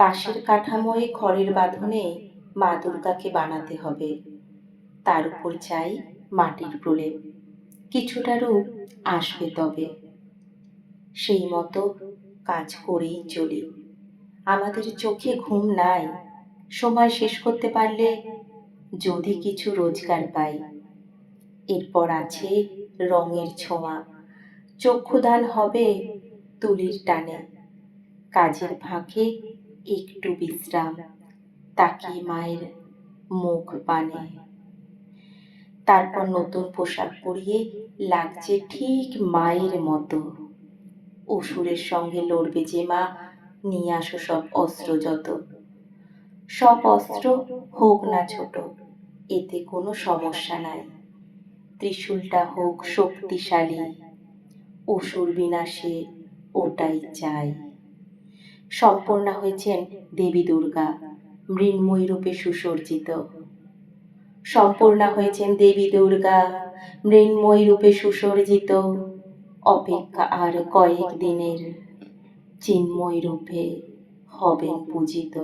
বাঁশের কাঠামোয় খড়ের বাঁধনে মা দুর্গাকে বানাতে হবে। তার উপর চাই মাটির প্রলেপ। কিছুটা রূপ আসবে তবে। সেই মতো কাজ করেই চলি। আমাদের চোখে ঘুম নাই। সময় শেষ করতে পারলে যদি কিছু রোজগার পাই। এরপর আছে রঙের ছোঁয়া। চক্ষুদান হবে তুলির টানে। কাজের ফাঁকে একটু বিশ্রাম তাকিয়ে মায়ের মুখ পানে তারপর নতুন পোশাক পরিয়ে লাগছে ঠিক মায়ের মতো। অসুরের সঙ্গে লড়বে যে মা, নিয়ে আসো সব অস্ত্র যত। সব অস্ত্র হোক না ছোট, এতে কোনো সমস্যা নাই। ত্রিশূলটা হোক শক্তিশালী, অসুর বিনাশে ওটাই চাই। সম্পূর্ণা হয়েছেন দেবী দুর্গা, মৃন্ময়ী রূপে সুসজ্জিত। সম্পূর্ণা হয়েছেন দেবী দুর্গা, মৃন্ময়ী রূপে সুসজ্জিত। অপেক্ষা আর কয়েক দিনের চিন্ময় রূপে হবেন পূজিত।